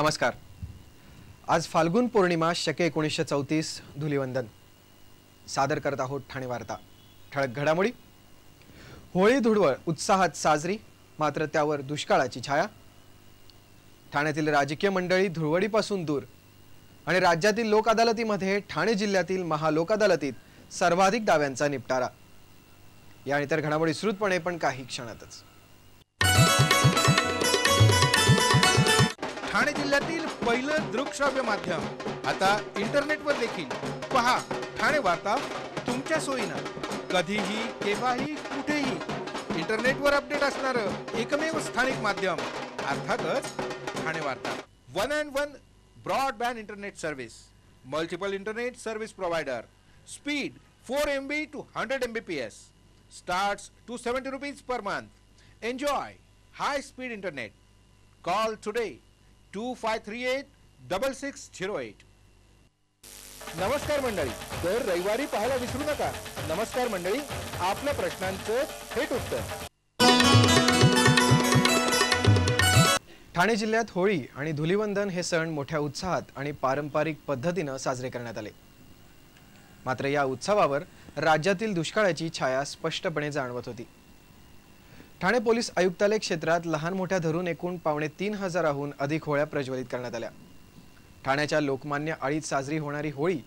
नमस्कार. आज फाल्गुन पौर्णिमा शके एकोणीसशे चौतीस धुलिवंदन. सादर करत आहोत ठाणे वार्ता. ठळक घडामोडी. होळी धुडवळ उत्साहात साजरी मात्र त्यावर दुष्काळाची छाया. ठाण्यातील राजकीय मंडळी धुळवडीपासून दूर आणि राज्यातील लोक अदालतीमध्ये ठाणे जिल्ह्यातील महालोक अदालतीत सर्वाधिक दाव्यांचा निपटारा. या इतर घडामोडी विस्तृतपणे पण काही क्षणातच. ठाणे जिल्ह्यातील पहिलं दृकश्राव्य माध्यम. आता इंटरनेटवर देखील. पहा ठाणे वार्ता तुमच्या सोयीनं. कधीही केव्हाही कुठेही. इंटरनेटवर अपडेट असणारं एकमेव स्थानिक माध्यम. अर्थातच Thane Varta. One and one broadband internet service. Multiple internet service provider. Speed four M B two hundred M B P S. Starts two seventy rupees per month. Enjoy high speed internet. Call today. Two five three eight double six zero eight नमस्कार मंडळी दर रविवारी पाहायला विसरू नका. नमस्कार मंडळी आपल्या प्रश्नांचं थेट उत्तर. ठाणे जिल्ह्यात होळी आणि धुलिवंदन हे सण मोठ्या उत्साहात आणि पारंपरिक पद्धतीनं साजरे करण्यात आले. मात्र या उत्सवावर राज्यातील दुष्काळाची छाया स्पष्टपणे जाणवत होती. ठाणे पोलीस आयुक्तालय क्षेत्रात लहान मोठ्या धरून एकूण पावणे तीन हजाराहून अधिक होळ्या प्रज्वलित करण्यात आल्या. ठाण्याच्या लोकमान्य आळीत साजरी होणारी होळी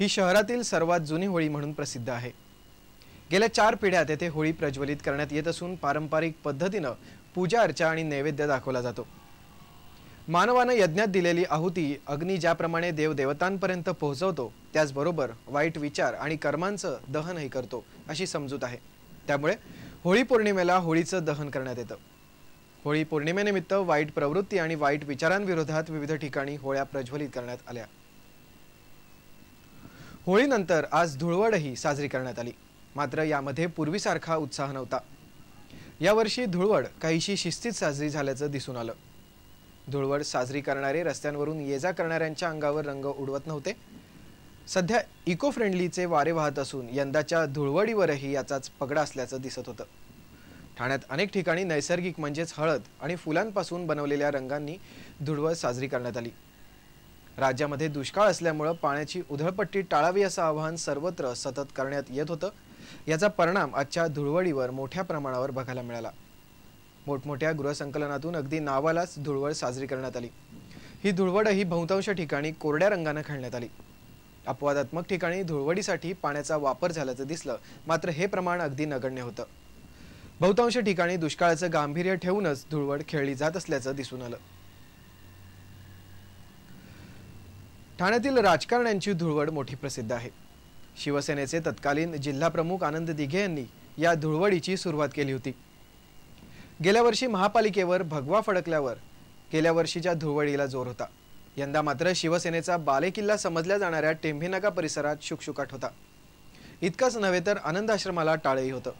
ही शहरातील सर्वात जुनी होळी म्हणून प्रसिद्ध आहे. गेल्या चार पिढ्यात येथे होळी प्रज्वलित करण्यात येत असून पारंपरिक पद्धतीनं पूजा अर्चा आणि नैवेद्य दाखवला जातो. मानवानं यज्ञात दिलेली आहुती अग्नी ज्याप्रमाणे देवदेवतांपर्यंत पोहोचवतो त्याचबरोबर वाईट विचार आणि कर्मांचं दहनही करतो अशी समजूत आहे. त्यामुळे होळी पौर्णिमेला होळीचं दहन करण्यात येतं. होळी पौर्णिमेनिमित्त वाईट प्रवृत्ती आणि वाईट विचारांविरोधात विविध ठिकाणी होळ्या प्रज्वलित करण्यात आल्या. होळीनंतर आज धुळवडही साजरी करण्यात आली. मात्र यामध्ये पूर्वीसारखा उत्साह नव्हता. यावर्षी धुळवड काहीशी शिस्तीत साजरी झाल्याचं दिसून आलं. धुळवड साजरी करणारे रस्त्यांवरून ये जा करणाऱ्यांच्या अंगावर रंग उडवत नव्हते. सध्या इको फ्रेंडलीचे वारे वाहत असून यंदाच्या धुळवडीवरही याचाच पगडा असल्याचं दिसत होतं. ठाण्यात अनेक ठिकाणी नैसर्गिक म्हणजेच हळद आणि फुलांपासून बनवलेल्या रंगांनी धुळवड साजरी करण्यात आली. राज्यामध्ये दुष्काळ असल्यामुळं पाण्याची उधळपट्टी टाळावी असं आवाहन सर्वत्र सतत करण्यात येत होतं. याचा परिणाम आजच्या धुळवडीवर मोठ्या प्रमाणावर बघायला मिळाला. मोठमोठ्या गृहसंकलनातून अगदी नावालाच धुळवड साजरी करण्यात आली. ही धुळवडही बहुतांश ठिकाणी कोरड्या रंगानं खेळण्यात आली. अपवादात्मक ठिकाणी धुळवडीसाठी पाण्याचा वापर झाल्याचं दिसलं. मात्र हे प्रमाण अगदी नगण्य होतं. बहुतांश ठिकाणी दुष्काळाचं गांभीर्य ठेवूनच धुळवड खेळली जात असल्याचं दिसून आलं. ठाण्यातील राजकारण्यांची धुळवड मोठी प्रसिद्ध आहे. शिवसेनेचे तत्कालीन जिल्हाप्रमुख आनंद दिघे यांनी या धुळवडीची सुरुवात केली होती. गेल्या वर्षी महापालिकेवर भगवा फडकल्यावर गेल्या वर्षीच्या धुळवडीला जोर होता. यंदा मात्र शिवसेनेचा बालेकिल्ला समजल्या जाणाऱ्या टेंभीनाका परिसरात शुकशुकाट होता. इतकाच नव्हे तर आनंद आश्रमाला टाळेही होतं.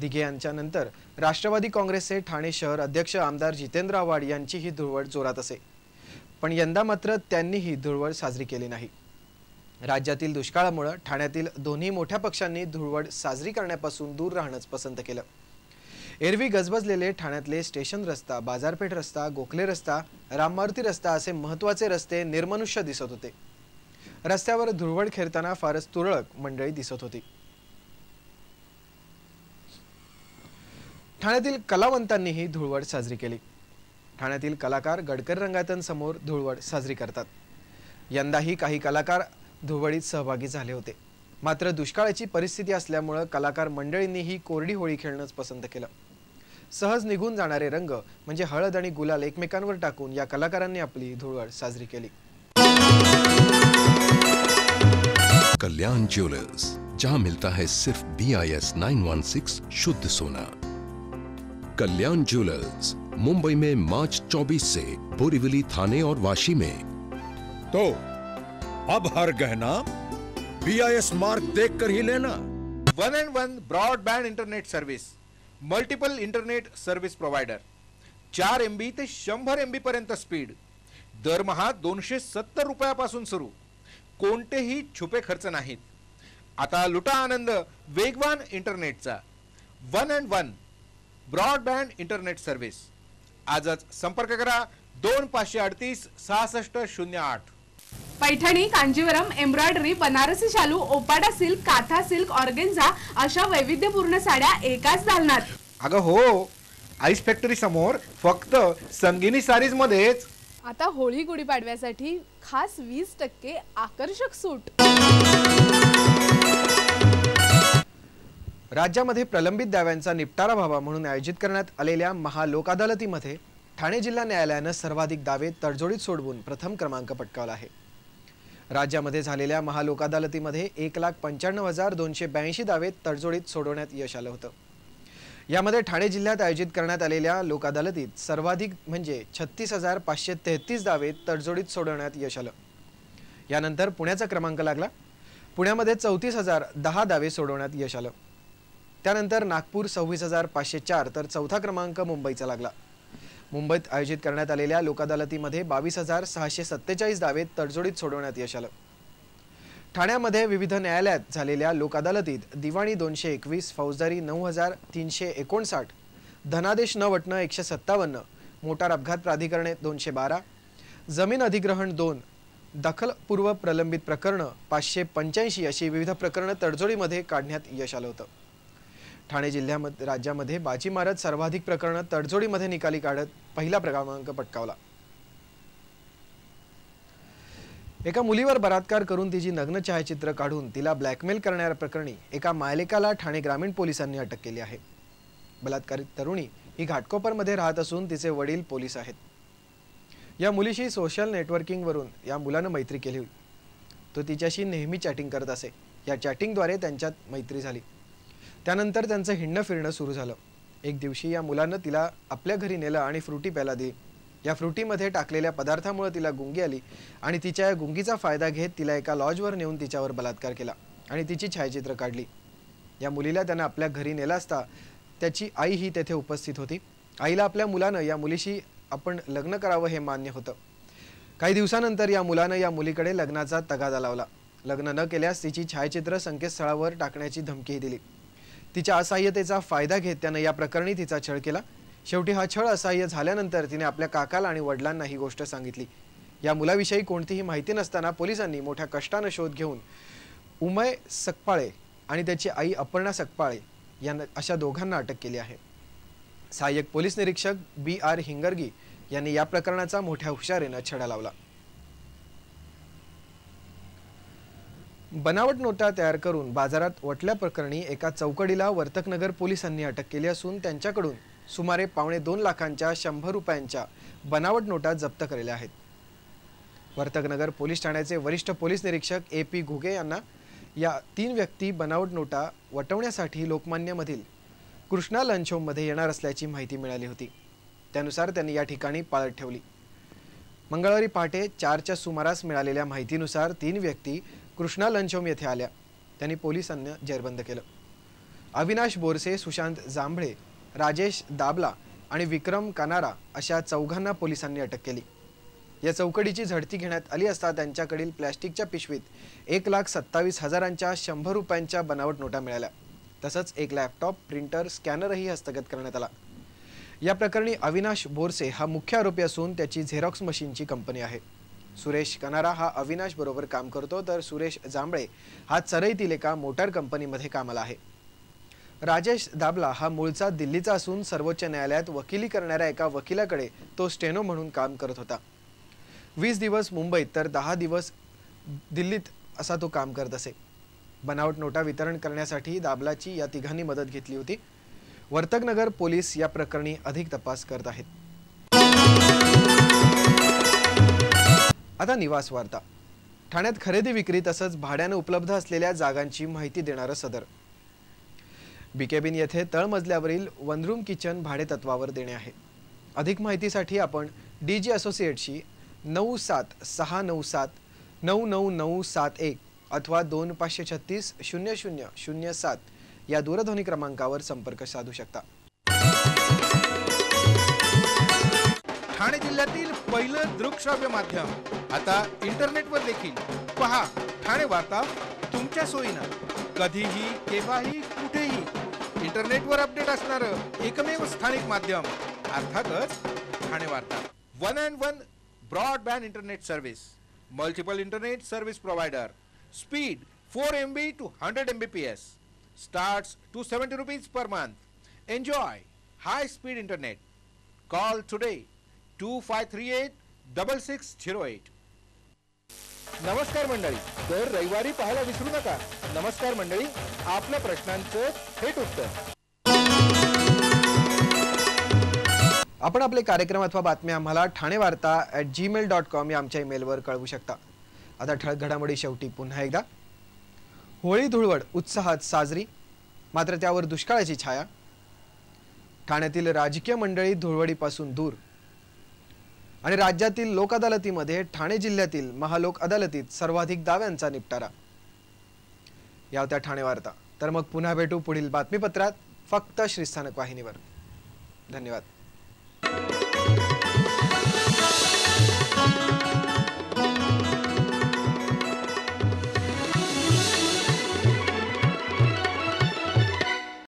दिघे यांच्या नंतर राष्ट्रवादी काँग्रेसचे ठाणे शहर अध्यक्ष आमदार जितेंद्र आव्हाड यांची ही धुळवड जोरात असे. पण यंदा मात्र त्यांनी ही धुळवड साजरी केली नाही. राज्यातील दुष्काळामुळे ठाण्यातील दोन्ही मोठ्या पक्षांनी धुळवड साजरी करण्यापासून दूर राहणंच पसंत केलं. एरवी गजबजलेले ठाण्यातले स्टेशन रस्ता बाजारपेठ रस्ता गोखले रस्ता राममारुती रस्ता असे महत्त्वाचे रस्ते निर्मनुष्य दिसत होते. रस्त्यावर धुळवड खेळताना फारच तुरळक मंडळी दिसत होती. ठाण्यातील कलावंतांनीही धुळवड साजरी केली. ठाण्यातील कलाकार गडकर रंगायतांसमोर धुळवड साजरी करतात. यंदाही काही कलाकार धुळवडीत सहभागी झाले होते. मात्र दुष्काळाची परिस्थिती असल्यामुळं कलाकार मंडळींनीही कोरडी होळी खेळणंच पसंत केलं. सहज निघून जाणारे रंग म्हणजे हळद आणि गुलाल एकमेकांवर टाकून या कलाकारांनी आपली धुळवड साजरी केली. कल्याण ज्वेलर्स जहां मिलता है सिर्फ B I S nine one six शुद्ध सोना. कल्याण ज्वेलर्स मुंबई में मार्च 24 से बोरीवली थाने और वाशी में। तो अब हर गहना बी आई एस मार्क देख कर ही लेना। One and one broadband internet service multiple internet service provider चार एम बी ते शंभर एम बी पर्यंत स्पीड दरमहा दोनशे सत्तर रुपयापासून सुरू. कोणतेही छुपे खर्च नाहीत. आता लुटा आनंद वेगवान इंटरनेटचा one and one broadband internet service आजच संपर्क करा दोन पाचशे अडतीस सहासष्ट शून्य आठ. पैठणी कांजीवरम एम्ब्रॉयडरी बनारसी शालू ओपाडा सिल्क काथा सिल्क ऑर्गेन्झा अशा वैविध्यपूर्ण साड्या एकाच दालनात अगं हो आईस फॅक्टरी समोर फक्त संगिनी सारीज मध्येच. आता होळी गुढीपाडव्यासाठी खास वीस टक्के आकर्षक सूट. राज्यामध्ये प्रलंबित दाव्यांचा निपटारा व्हावा म्हणून आयोजित करण्यात आलेल्या महालोक अदालतीमध्ये ठाणे जिल्हा न्यायालयानं सर्वाधिक दावे तडजोडीत सोडवून प्रथम क्रमांक पटकावला आहे. राज्यामध्ये झालेल्या महालोक अदालतीमध्ये एक लाख पंच्याण्णव हजार दोनशे ब्याऐंशी दावे तडजोडीत सोडवण्यात यश आलं होतं. यामध्ये ठाणे जिल्ह्यात आयोजित करण्यात आलेल्या लोक अदालतीत सर्वाधिक म्हणजे छत्तीस हजार पाचशे तेहतीस दावे तडजोडीत सोडवण्यात यश आलं. यानंतर पुण्याचा क्रमांक लागला. पुण्यामध्ये चौतीस हजार दहा दावे सोडवण्यात यश आलं. त्यानंतर नागपूर सव्वीस हजार पाचशे चार तर चौथा क्रमांक मुंबईचा लागला. मुंबईत आयोजित करण्यात आलेल्या लोकअदालतीमध्ये बावीस हजार सहाशे सत्तेचाळीस दावे तडजोडीत सोडवण्यात यश आलं. ठाण्यामध्ये विविध न्यायालयात झालेल्या लोक अदालतीत दिवाणी दोनशे एकवीस फौजदारी नऊ हजार तीनशे एकोणसाठ धनादेश न वटणं एकशे सत्तावन्न मोटार अपघात प्राधिकरणे दोनशे बारा जमीन अधिग्रहण दोन दखलपूर्व प्रलंबित प्रकरणं पाचशे पंच्याऐंशी अशी विविध प्रकरणं तडजोडीमध्ये काढण्यात यश आलं होतं. ठाणे जिल्ह्यामध्ये राज्यामध्ये बाजी मारत सर्वाधिक प्रकरणं तडजोडीमध्ये निकाली काढत पहिला क्रमांक पटकावला. एका मुलीवर बलात्कार करून तिची नग्न छायाचित्र काढून तिला ब्लॅकमेल करण्याप्रकरणी एका मायलेकाला ठाणे ग्रामीण पोलिसांनी अटक केली आहे. बलात्कारित तरुणी ही घाटकोपरमध्ये राहत असून तिचे वडील पोलीस आहेत. या मुलीशी सोशल नेटवर्किंगवरून या मुलानं मैत्री केली तो तिच्याशी नेहमी चॅटिंग करत असे. या चॅटिंगद्वारे त्यांच्यात मैत्री झाली. त्यानंतर त्यांचं हिंडणं फिरणं सुरू झालं. एक दिवशी या मुलानं तिला आपल्या घरी नेलं आणि फ्रुटी प्यायला दिली. या फ्रुटीमध्ये टाकलेल्या पदार्थामुळे तिला गुंगी आली आणि तिच्या या गुंगीचा फायदा घेत तिला एका लॉजवर नेऊन तिच्यावर बलात्कार केला आणि तिची छायाचित्र काढली. या मुलीला त्यानं आपल्या घरी नेला असता त्याची आई ही तेथे उपस्थित होती. आईला आपल्या मुलानं या मुलीशी आपण लग्न करावं हे मान्य होतं. काही दिवसानंतर या मुलानं या मुलीकडे लग्नाचा तगादा लावला. लग्न न केल्यास तिची छायाचित्र संकेतस्थळावर टाकण्याची धमकीही दिली. तिच्या असहाय्यतेचा फायदा घेत त्यानं या प्रकरणी तिचा छळ केला. शेवटी हा छळ असहाय्य झाल्यानंतर तिने आपल्या काकाला आणि वडिलांना ही गोष्ट सांगितली. या मुलाविषयी कोणतीही माहिती नसताना पोलिसांनी मोठ्या कष्टानं शोध घेऊन उमय सकपाळे आणि त्याची आई अपर्णा सकपाळे यांना अशा दोघांना अटक केली आहे. सहाय्यक पोलीस निरीक्षक बी आर हिंगर्गी यांनी या प्रकरणाचा मोठ्या हुशारीनं छडा लावला. बनावट नोटा तयार करून बाजारात वटल्या प्रकरणी एका चौकडीला वर्तकनगर पोलिसांनी अटक केली असून त्यांच्याकडून सुमारे पावणे दोन लाखांच्या शंभर रुपयांच्या बनावट नोटा जप्त केलेल्या आहेत. वर्तकनगर पोलीस ठाण्याचे वरिष्ठ पोलीस निरीक्षक ए पी घुगे यांना या तीन व्यक्ती बनावट नोटा वटवण्यासाठी लोकमान्यमधील कृष्णा लंच होममध्ये येणार असल्याची माहिती मिळाली होती. त्यानुसार त्यांनी या ठिकाणी पाळत ठेवली. मंगळवारी पहाटे चारच्या सुमारास मिळालेल्या माहितीनुसार तीन व्यक्ती कृष्णा लंचोम येथे आल्या. त्यांनी पोलिसांना जेरबंद केलं. अविनाश बोरसे सुशांत जांभळे राजेश दाबला आणि विक्रम कानारा अशा चौघांना पोलिसांनी अटक केली. या चौकडीची झडती घेण्यात आली असता त्यांच्याकडील प्लॅस्टिकच्या पिशवीत एक लाख सत्तावीस हजारांच्या शंभर रुपयांच्या बनावट नोटा मिळाल्या. तसंच एक लॅपटॉप प्रिंटर स्कॅनरही हस्तगत करण्यात आला. या प्रकरणी अविनाश बोरसे हा मुख्य आरोपी असून त्याची झेरॉक्स मशीनची कंपनी आहे. सुरेश कनारा हा अविनाश बरोबर काम करतो तर सुरेश जांभळे हा चरईतील एका मोटार कंपनीमध्ये कामाला आहे. राजेश दाबला हा मूळचा दिल्लीचा असून सर्वोच्च न्यायालयात वकिली करणाऱ्या एका वकिलाकडे तो स्टेनो म्हणून काम करत होता. वीस दिवस मुंबईत तर दहा दिवस दिल्लीत असा तो काम करत असे. बनावट नोटा वितरण करण्यासाठी दाबलाची या तिघांनी मदत घेतली होती. वर्तकनगर पोलीस या प्रकरणी अधिक तपास करत आहेत. आता निवास वार्ता. ठाण्यात खरेदी विक्री तसंच भाड्यानं उपलब्ध असलेल्या जागांची माहिती देणारं सदर. बिकेबिन येथे तळमजल्यावरील वनरूम किचन भाडेतत्वावर देणे आहे. अधिक माहितीसाठी आपण डी जी असोसिएटशी नऊ सात सहा नऊ सात नऊ नऊ नऊ सात एक अथवा दोन पाचशे छत्तीस शून्य शून्य शून्य सात या दूरध्वनी क्रमांकावर संपर्क साधू शकता. ठाणे जिल्ह्यातील पहिलं दृकश्राव्य माध्यम. आता इंटरनेटवर देखील. पहा ठाणे वार्ता तुमच्या सोयीनं. कधीही केव्हाही कुठेही. इंटरनेटवर अपडेट असणारं एकमेव स्थानिक माध्यम. अर्थातच Thane Varta. One and one broadband internet service. Multiple internet service provider. Speed four M B two hundred M B P S. Starts two seventy rupees per month enjoy high speed internet call today two five three eight double six zero eight नमस्कार मंडळी. दर रविवारी पाहायला विसरू नका. नमस्कार मंडळी आपल्या प्रश्नांचं थेट उत्तर. आपण आपले कार्यक्रम अथवा बातम्या आम्हाला ठाणे वार्ता ॲट जीमेल डॉट कॉम या आमच्या ईमेलवर कळवू शकता. आता ठळक घडामोडी शेवटी पुन्हा एकदा. होळी धुळवड उत्साहात साजरी मात्र त्यावर दुष्काळाची छाया. ठाण्यातील राजकीय मंडळी धुळवडीपासून दूर. आणि राज्यातील लोक अदालतीमध्ये ठाणे जिल्ह्यातील महालोक अदालतीत सर्वाधिक दाव्यांचा निपटारा. या होत्या ठाणे वार्ता. तर मग पुन्हा भेटू पुढील बातमीपत्रात फक्त श्रीस्थानक वाहिनीवर. धन्यवाद.